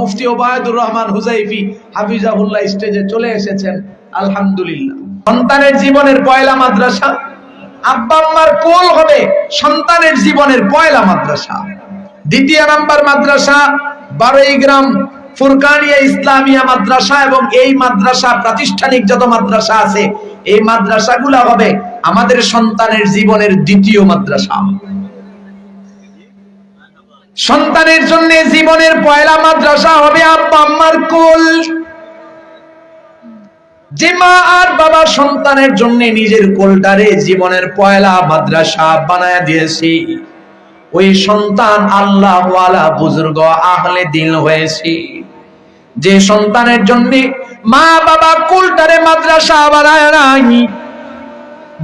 মুফতি ওবায়দুর রহমান হুজাইফি হাফিজাহুল্লাহ স্টেজে চলে এসেছেন, আলহামদুলিল্লাহ। সন্তানের জীবনের পয়লা মাদ্রাসা, আব্বা আম্মার কোল হবে সন্তানের জীবনের পয়লা মাদ্রাসা। দ্বিতীয় নাম্বার মাদ্রাসা, বারোই গ্রাম, ফুরকানিয়া ইসলামিয়া মাদ্রাসা এবং এই মাদ্রাসা প্রাতিষ্ঠানিক যত মাদ্রাসা আছে, এই মাদ্রাসাগুলো হবে আমাদের সন্তানের জীবনের দ্বিতীয় মাদ্রাসা। সন্তানের জন্য জীবনের পয়লা মাদ্রাসা হবে আব্বা আম্মার কোল। যে মা আর বাবা সন্তানের জন্য নিজের কোলটারে জীবনের পয়লা মাদ্রাসা বানায় দিয়েছি। ওই সন্তান আল্লাহ বুজুর্গ আহলে দিল হয়েছে। যে সন্তানের জন্য মা বাবা কোলটারে মাদ্রাসা বানায় নাই,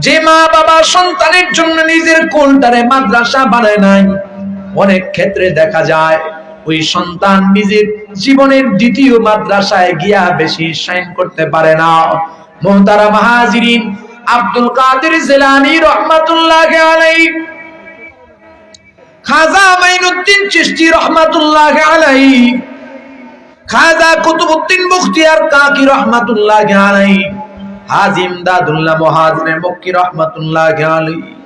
যে মা বাবা সন্তানের জন্য নিজের কোলটারে মাদ্রাসা বানায় নাই অনেক ক্ষেত্রে দেখা যায়, ওই সন্তান নিজের জীবনের দ্বিতীয় মাদ্রাসায় গিয়া বেশি সাইন করতে পারে না। মোহতারা মাহাজিরিন, আব্দুল কাদের জেলানি রহমাতুল্লাহ খাজা মাইনুদ্দিন চিশতি রহমাতুল্লাহ আলাইহি, খাজা মুখতিয়ার কাকি রহমাতুল্লাহ আলাইহি হাজিম দাদুল্লাহ মুহাজির মক্কি রহমাতুল্লাহ আলাইহি।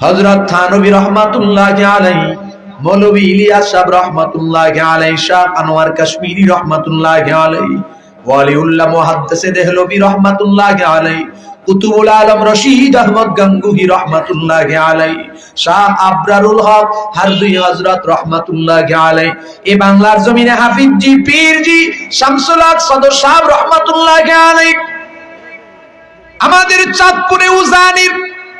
হযরত থানবী রহমাতুল্লাহ আলাইহি মৌলভী ইলিয়াস সাহেব রহমাতুল্লাহ আলাইহি, শাহ আনোয়ার কাশ্মীরি রহমাতুল্লাহ আলাইহি, ওয়ালিউল্লাহ মুহাদ্দিস দেহলভী রহমাতুল্লাহ আলাইহি, কুতুবুল আলম রশিদ আহমদ গঙ্গুহি রহমাতুল্লাহ আলাই শাহ আবরারুল হক হারদুই হযরত রহমাতুল্লাহ আলাই এই বাংলার জমিনে হাফিজ জি, পীর জি শামসুল হক সদর সাহেব রহমাতুল্লাহ আলাই আমাদের চাঁদপুরে উজানির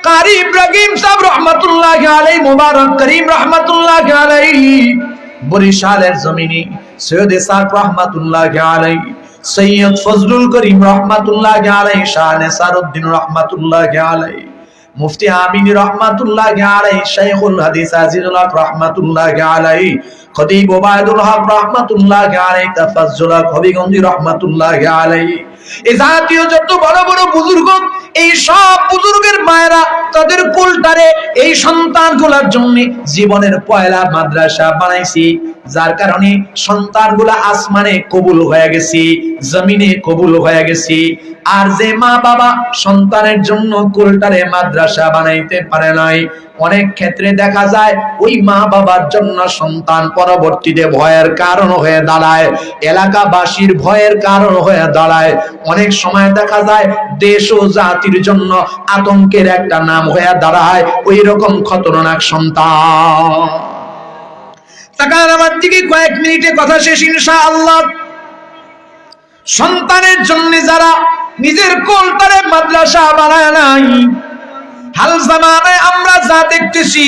কারি ইব্রাহিম সাহেব রহমাতুল্লাহ আলাই মুবারক করিম রহমাতুল্লাহ আলাই বরিশালের জমিনে সৈয়দ ইসাক রহমাতুল্লাহ আলাই সৈয়দ ফজলুল করিম রহমাতুল্লাহ আলাই শাহ নেসারউদ্দিন রহমাতুল্লাহ আলাই মুফতি আমিন রহমাতুল্লাহ আলাই শাইখুল হাদিস আজিজুল হক রহমাতুল্লাহ আলাই খতিব ওবায়দুল হক রহমাতুল্লাহ আলাই তাফাজ্জুল হক হবিগঞ্জি রহমাতুল্লাহ আলাই এই জাতীয় যত বড় বড় বুজুর্গ এই সব বুজুর্গের মায়েরা তাদের কুলটারে এই সন্তানগুলোর জন্য জীবনের পয়লা মাদ্রাসা বানাইছি। যার কারণে সন্তানগুলা আসমানে কবুল হয়ে গেছি, জমিনে কবুল হয়ে গেছি। আর যে মা বাবা সন্তানের জন্য কুলটারে মাদ্রাসা বানাইতে পারে নাই, অনেক ক্ষেত্রে দেখা যায় ওই মা বাবার জন্য সন্তান পরবর্তীতে ভয়ের কারণ হয়ে দাঁড়ায়, এলাকাবাসীর ভয়ের কারণ হয়ে দাঁড়ায়। অনেক সময় দেখা যায় দেশ ও জাতির জন্য আতঙ্কের একটা নাম হয়ে দাঁড়ায় ওই রকম খতরনাক সন্তান। আমার দিকে কয়েক মিনিটে, কথা শেষ ইনশাআল্লাহ। সন্তানের জন্য যারা নিজের কোলটারে মাদ্রাসা বানায় নাই, হাল জামানায় আমরা যা দেখতেছি,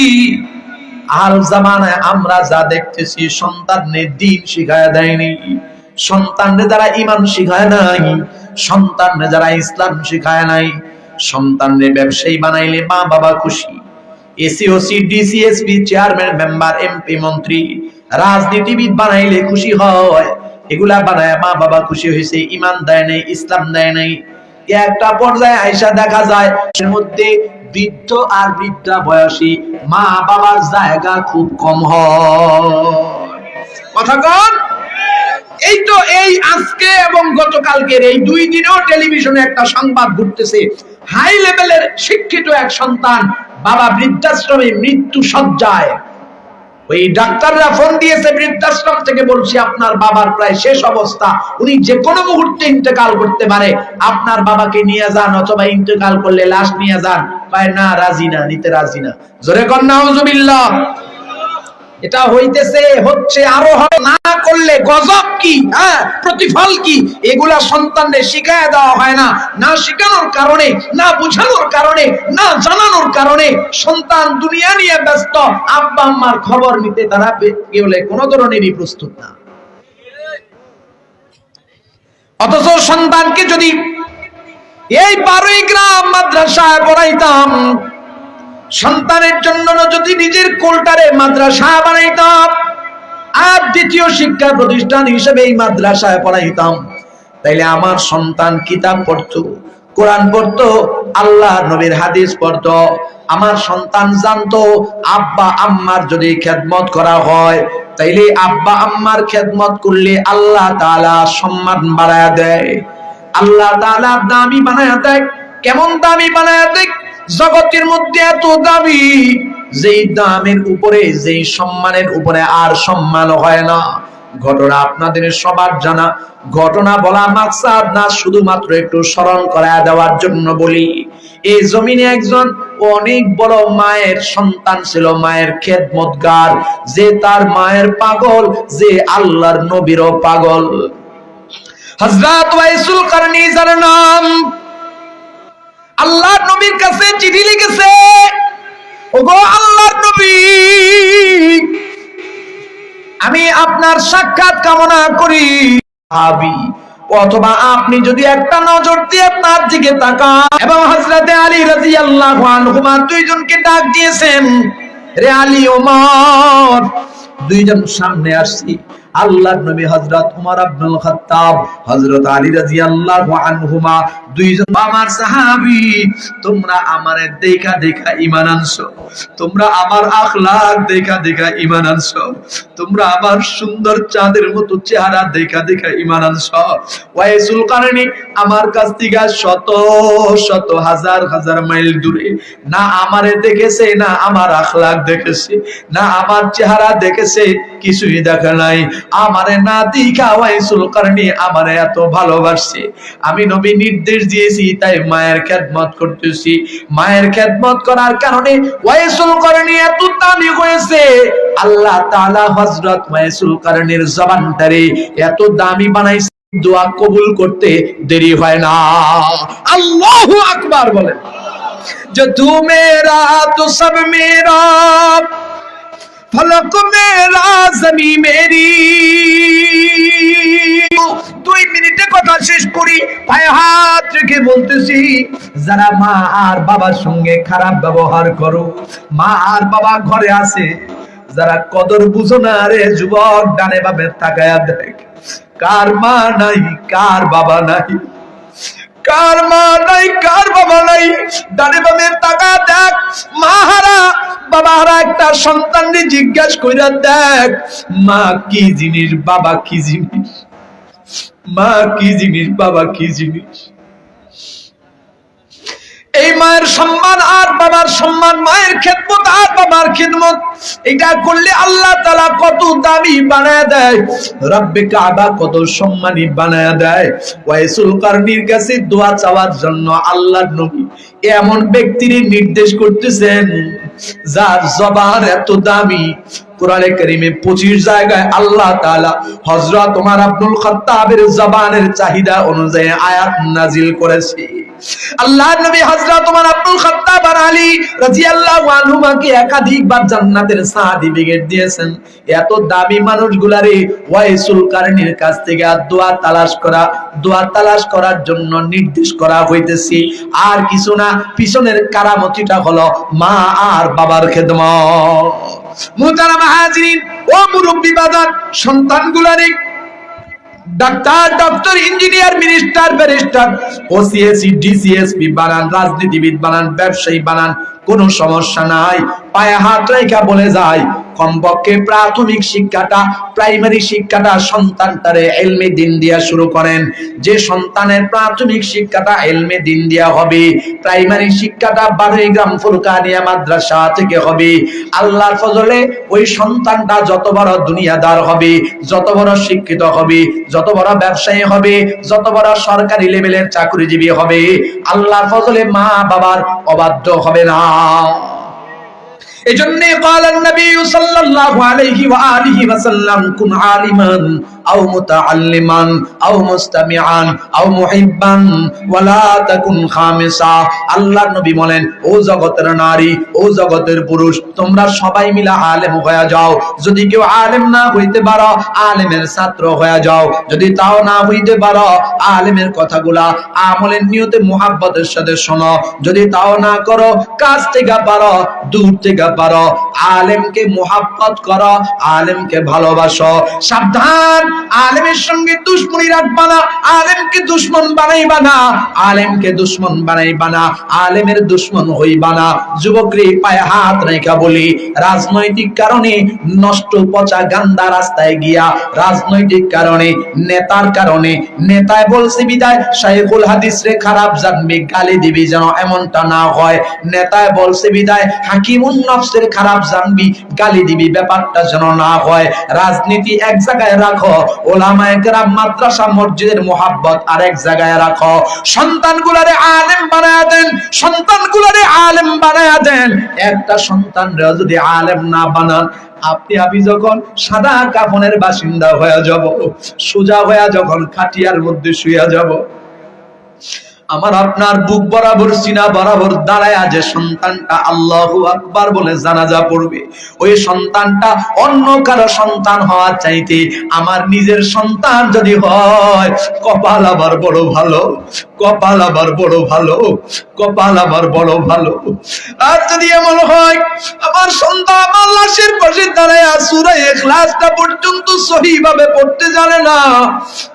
হাল জামানায় আমরা যা দেখতেছি সন্তানের দিন শিখায় দেয়নি। সন্তানরে যারা ইমান শিখায় নাই। সন্তানরে যারা ইসলাম শিখায় নাই, সন্তানরে ব্যবসায়ী বানাইলে মা বাবা খুশি। ডিসিএসপি, চেয়ারম্যান, মেম্বার, এমপি, মন্ত্রী, রাজনীতিবিদ বানাইলে খুশি হয়। এগুলা বানায় মা বাবা খুশি ইমান দেয় নাই, ইসলাম দেয় নাই। একটা পর্যায়ে আয়সা দেখা যায়, এর মধ্যে বৃদ্ধ আর বৃদ্ধা বয়সী মা বাবার জায়গা খুব কম হয়। কথা কন? এই তো এই আজকে এবং গতকালকের এই দুই দিনেও টেলিভিশনে একটা সংবাদ ঘুরতেছে। হাই লেভেলের শিক্ষিত এক সন্তান, বাবা বৃদ্ধাশ্রমে মৃত্যু সজ্জায় ওই ডাক্তাররা ফোন দিয়েছে, বৃদ্ধাশ্রম থেকে বলছি আপনার বাবার প্রায় শেষ অবস্থা। উনি যে কোনো মুহূর্তে ইন্তেকাল করতে পারে। আপনার বাবাকে নিয়ে যান অথবা ইন্তেকাল করলে লাশ নিয়ে যান। পায় না, রাজি না, নিতে রাজি না। জোরে কন্যা এটা হইতেছে, হচ্ছে আরও না করলে গজব কি? হ্যাঁ প্রতিফল কি? এগুলা সন্তানদের শিখায় দেওয়া হয় না। না শিখানোর কারণে, না বুঝানোর কারণে, না জানানোর কারণে সন্তান দুনিয়া নিয়ে ব্যস্ত, আব্বা আম্মার খবর নিতে তারা কেউলে কোনো ধরনেরই প্রস্তুত না। অথচ সন্তানকে যদি এই বারোই গ্রাম মাদ্রাসায় পড়াইতাম সন্তানের জন্য যদি নিজের কোলটারে মাদ্রাসা বানাইতাম, আর দ্বিতীয় শিক্ষা প্রতিষ্ঠান হিসেবে এই মাদ্রাসায় পড়াইতাম, তাইলে আমার সন্তান কিতাব পড়তো, কোরআন পড়তো, আল্লাহ নবীর হাদিস পড়তো, আমার সন্তান জানতো, আব্বা, আম্মার যদি খেদমত করা হয়, তাইলে আব্বা, আম্মার খেদমত করলে আল্লাহ তাআলা সম্মান বাড়ায়া দেয়। আল্লাহ তাআলা দামি বানায়া দেয়, কেমন দামি বানায়া দেয়? জগতের মধ্যে এত দামি, যেই দামের উপরে, যেই সম্মানের উপরে আর সম্মান হয় না। ঘটনা আপনাদের সবার জানা। ঘটনা বলা মাকসাদ না, শুধুমাত্র একটু স্মরণ করা দেওয়ার জন্য বলি। এই জমিনে একজন অনেক বড় মায়ের সন্তান ছিল, মায়ের খেদমতগার। যে তার মায়ের পাগল, যে আল্লাহর নবীরও পাগল। হযরত ওয়াইসুল কারনি যার নাম নবীর কাছে চিঠি লিখেছে, ওগো আল্লাহর নবী, আমি আপনার সাক্ষাৎ কামনা করি, ভাবি। অথবা আপনি যদি একটা নজর দিয়ে তার দিকে তাকান। এবং হযরতে আলী রাদিয়াল্লাহু আনহুমা দুইজনকে ডাক দিয়েছেন, রে আলী ওমর, দুইজন সামনে আসছি। আল্লাহর নবী হযরত ওমর আব্দুল খাত্তাব, হযরত আলী রাদিয়াল্লাহু আনহুমা, দুইজন আমার সাহাবী। তোমরা আমারে দেখা দেখা ঈমান আনছো। তোমরা আমার আখলাক দেখা দেখা ঈমান আনছো। তোমরা আমার সুন্দর চাঁদের মতো চেহারা দেখা দেখা ঈমান আনছো। ওয়াইসুল কারণে আমার কাছ থেকে শত শত হাজার হাজার মাইল দূরে না আমারে দেখেছে, না আমার আখলাক দেখেছে, না আমার চেহারা দেখেছে, কিছুই দেখা নাই। আমারে না দেখা ওয়াইসুল কারণে আমারে এত ভালোবাসছে। আমি নবী নির্দেশ দিয়েছি, তাই মায়ের খেদমত করতেছি। মায়ের খেদমত করার কারণে ওয়াইসুল কারণে এত দামি হয়েছে। আল্লাহ তাআলা হযরত ওয়াইসুল কারণের জবানটারে এত দামি বানাইছে, দোয়া কবুল করতে দেরি হয় না। আল্লাহু আকবার বলেন। যে মেরা, তো সব মেরা। ফলক মেরা জমি মেরি। দুই মিনিটে কথা শেষ করি, পায়ে হাত রেখে বলতেছি, যারা মা আর বাবার সঙ্গে খারাপ ব্যবহার করো, মা আর বাবা ঘরে আছে, যারা কদর বুঝো না রে যুবক, ডানে বামে তাকায়া দেখ, কার মা নাই, কার বাবা নাই। কার মা নাই, কার বাবা নাই? ডানে বামে তাকা দেখ। মা হারা, বাবা হারা একটা সন্তানকে জিজ্ঞাসা কইরা দেখ, মা কি জিনিস, বাবা কি জিনিস? মা কি জিনিস, বাবা কি জিনিস? এই মায়ের সম্মান আর বাবার সম্মান, মায়ের খেদমত আর বাবার খেদমত, এটা করলে আল্লাহ তালা কত দামি বানায় দেয়। রব্বে কাবা কত সম্মানী বানায় দেয়। ওয়াইসুল কারনির কাছে দোয়া চাওয়ার জন্য আল্লাহর নবী এমন ব্যক্তির নির্দেশ করতেছেন, যার জবান এত দামি কোরআনে কারিমে 25 জায়গায় আল্লাহ তাআলা হযরত ওমর আব্দুল খাত্তাবের জবানের চাহিদা অনুযায়ী আয়াত নাজিল করেছে। আল্লাহর নবী আব্দুল আলী আনহুমাকে জান্নাতের দিয়েছেন। এত দামি মানুষগুলারে ওয়াইসুল কাছ থেকে দোয়া তালাশ করা, দোয়া তালাশ করার জন্য নির্দেশ করা হইতেছে। আর কিছু না, পিছনের কারামতিটা হলো মা আর বাবার খেদমত। মুতারা মাহাজিরিন ও মুরব্বী বাজার সন্তানগুলারে, doctor, doctor, engineer, minister, barrister OC AC DC SP বানান, রাজনীতিবিদ বানান, ব্যবসায়ী বানান কোনো সমস্যা নাই। পায়ে হাত রেখা বলে যায়। কমপক্ষে প্রাথমিক শিক্ষাটা, প্রাইমারি শিক্ষাটা সন্তানটারে এলমে দিন দিয়া শুরু করেন। যে সন্তানের প্রাথমিক শিক্ষাটা এলমে দিন দিয়া হবে, প্রাইমারি শিক্ষাটা বারোই গ্রাম ফুরকানিয়া মাদ্রাসা থেকে হবে। আল্লাহর ফজলে ওই সন্তানটা যত বড় দুনিয়াদার হবে, যত বড় শিক্ষিত হবে, যত বড় ব্যবসায়ী হবে, যত বড় সরকারি লেভেলের চাকরিজীবী হবে, আল্লাহর ফজলে মা বাবার অবাধ্য হবে না। এজন্য قال النبي صلى الله عليه واله وسلم كن عالما আও মুতাআল্লিমান, আও মুস্তামিআন, আও মুহিব্বান যদি কেউ আলেম না হইতে পারো, আলেমের ছাত্র হয়ে যাও। যদি তাও না হইতে পারো, আলেমের কথাগুলা আমলের নিয়তে সাথে শোনো। যদি তাও না করো কাজ থেকে পারো, দূর থেকে পারো। আলেমকে মুহাব্বত করো, আলেমকে ভালোবাসো। সাবধান আলেমের সঙ্গে দুশ্মনী রাখবা না আলেমকে দুশ্মন বানাইবা না, আলেমকে দুশ্মন বানাইবা না, আলেমের দুশ্মন হইবা না। যুবকরে পায়ে হাত রেখা বলি, রাজনৈতিক কারণে নষ্ট পচা গান্দা রাস্তায় গিয়া, রাজনৈতিক কারণে, নেতার কারণে, নেতায় বলছে বিদায়, শাইখুল হাদিস রে খারাপ জানবি, গালি দিবি যেন এমনটা না হয়। নেতায় বলছে বিদায়, হাকিমুন নফসের খারাপ জানবি, গালি দিবি ব্যাপারটা যেন না হয়। রাজনীতি এক জায়গায় রাখো ওলামায়ে মাদ্রাসা, মসজিদের মোহাব্বত আরেক জায়গায় রাখো। সন্তানগুলারে আলেম বানায়া দেন, সন্তানগুলারে আলেম বানায়া দেন। একটা যদি আলেম না বানান, আপনি, আমি যখন সাদা কাফনের বাসিন্দা হয়ে যাব, সোজা হয়ে যখন খাটিয়ার মধ্যে শুয়ে যাব আমার আপনার বুক বরাবর সিনা বরাবর দাঁড়ায় যে সন্তানটা আল্লাহু আকবার বলে জানাজা পড়বে, ওই সন্তানটা অন্য কারও সন্তান হওয়ার চাইতে আমার নিজের সন্তান যদি হয়, কপাল আবার বড় ভালো, কপাল আবার বড় ভালো, কপাল আবার বড় ভালো। আর যদি এমন হয়, আমার সন্তান আমার লাশের পাশে দাঁড়ায় সুরা এখলাসটা পর্যন্ত সহি ভাবে পড়তে জানে না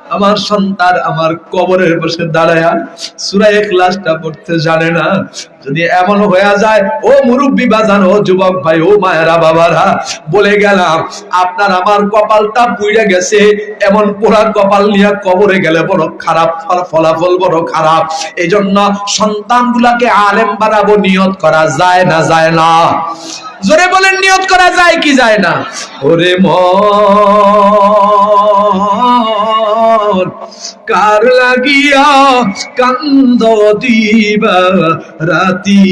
আমার সন্তান আমার কবরের পাশে দাঁড়ায় সুরা এখলাসটা পড়তে জানে না। যদি এমন হয়ে যায়, ও মুরব্বী বাজান ও যুবক ভাই, ও মায়েরা, বাবারা, বলে গেলাম, আপনার আমার কপালটা পুইড়ে গেছে, এমন পোড়া কপাল নিয়ে কবরে গেলে বড় খারাপ ফল- ফলাফল বড় খারাপ। এই জন্য সন্তানগুলাকে আলেম বানাবো, নিয়ত করা যায় না যায় না। জোরে বলেন, নিয়ত করা যায় কি যায় না? ওরে মন, কার লাগিয়া কান্দ দিবা রাতি?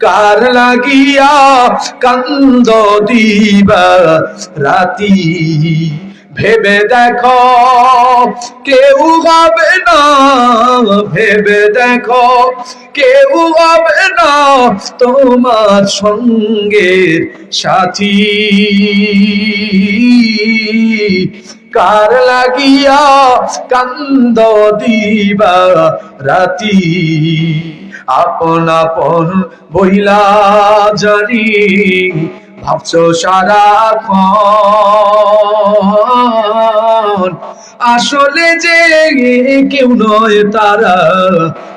কার লাগিয়া কান্দ দিবা রাতি? ভেবে দেখো, কেউ হবে না, ভেবে দেখো, কেউ হবে না তোমার সঙ্গের সাথী। কার লাগিয়া কান্দ দিবা রাতি? আপন আপন বইলা জানি, ভাবছ সারাক্ষণ। আসলে যে কেউ নয় তারা,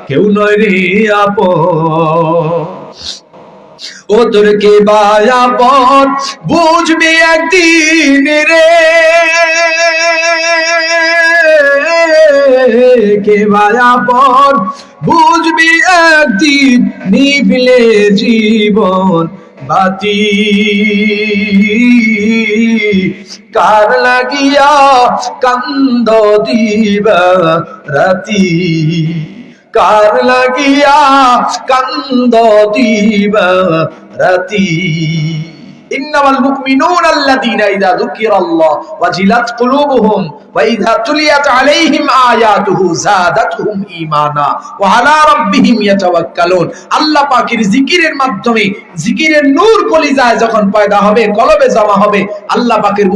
কেউ নয় রে আপন। ও তোর কে বায়াপন বুঝবি একদিন রে কে বায়াপন বুঝবি একদিন নিভিলে জীবন বাতি কার লাগিয়া কান্দ দিবা রাতি? কার লাগিয়া কান্দ দিবা রাতি? ইন্নামাল আল্লাযীনা ইযা যুকিরাল্লাহ কুলুবুহুম ওয়া ইযা তুলিয়াত আলাইহিম আয়াতুহু যাদাতহুম ঈমানা ওয়া আলা রাব্বিহিম ইয়াতাওয়াক্কালুন। আল্লাহ পাকের জিকিরের মাধ্যমে জিকিরের নূর যখন পয়দা হবে, কলবে জমা হবে, আল্লাহ পাকের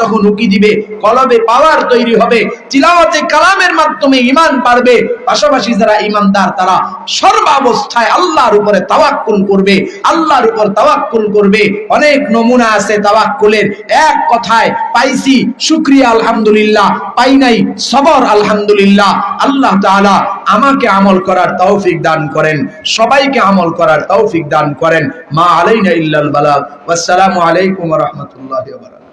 তখন উকি দিবে, কলবে পাওয়ার তৈরি হবে, তিলাওয়াতে কালামের মাধ্যমে ঈমান পারবে পাশাপাশি যারা ঈমানদার তারা সর্বাবস্থায় আল্লাহর উপরে তাওয়াক্কুল করবে, আল্লাহর উপর তাওয়াক্কুল করবে। অনেক নমুনা আছে তাওয়াক্কুলের। এক কথায় পাইছি, শুকরিয়া, আলহামদুলিল্লাহ। পাই নাই, সবর, আলহামদুলিল্লাহ। আল্লাহ তাআলা আমাকে আমল করার তৌফিক দান করেন, সবাইকে আমল করার তৌফিক দান করেন। মা আলাইনা ইল্লাল বালাগ। ওয়াসসালামু আলাইকুম ওয়া রাহমাতুল্লাহি ওয়া বারাকাতুহু।